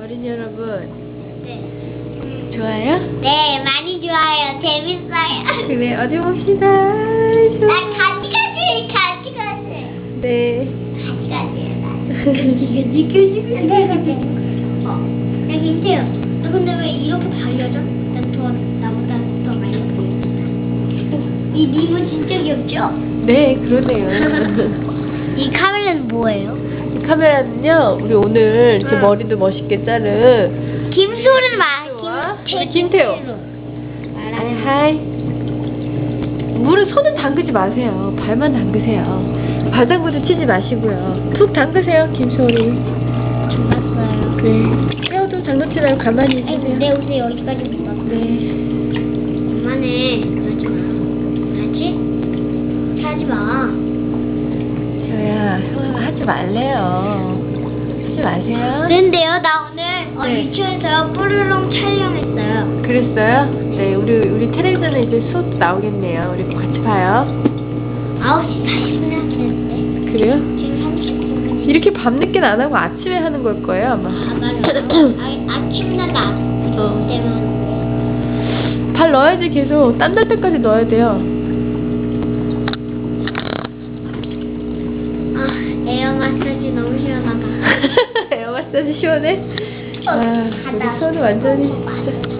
어린이 여러분 네. 좋아요? 네, 많이 좋아요. 재밌어요. 그래 어디 봅시다. 나 같이 가지, 같이 가지. 네. 같이 느껴지고 어, 여기 있어요. 아, 근데 왜 이렇게 발려져? 난 더 나보다 더 많이 보여. 이 리본 진짜 귀엽죠? 네 그러네요. 이 카메라는 뭐예요? 이 카메라는요 우리 오늘 이렇게 응. 머리도 멋있게 자른 김소는 말. 김소와 김, 우리 김태호. 하이 하이. 물은 손은 담그지 마세요. 발만 담그세요. 바닥부터 치지 마시고요. 푹 담그세요 김소리. 좋았어요. 네. 뼈도 장난치 말고 가만히 있으세요. 내 옷에 여기까지 묶었어. 네. 그만해. 그러지 마. 알지? 하지 마. 태호야, 형아 하지 말래요. 하지 마세요. 근데요, 나 오늘 어, 네. 유치원에서 뽀로롱 촬영했어요. 그랬어요? 네, 우리 우리 텔레비전에 이제 수업 나오겠네요. 우리 같이 봐요. 9시 40분 했는데 그래요? 지금 39분. 이렇게 밤늦게는 안 하고 아침에 하는 걸 거예요, 아마. 아, 맞아. 아, 아침날 나. 어. 때문에. 발 넣어야지 계속 땀날 때까지 넣어야 돼요. 마사지 시원해? 아, 우리 가다. 손이 완전히 진짜.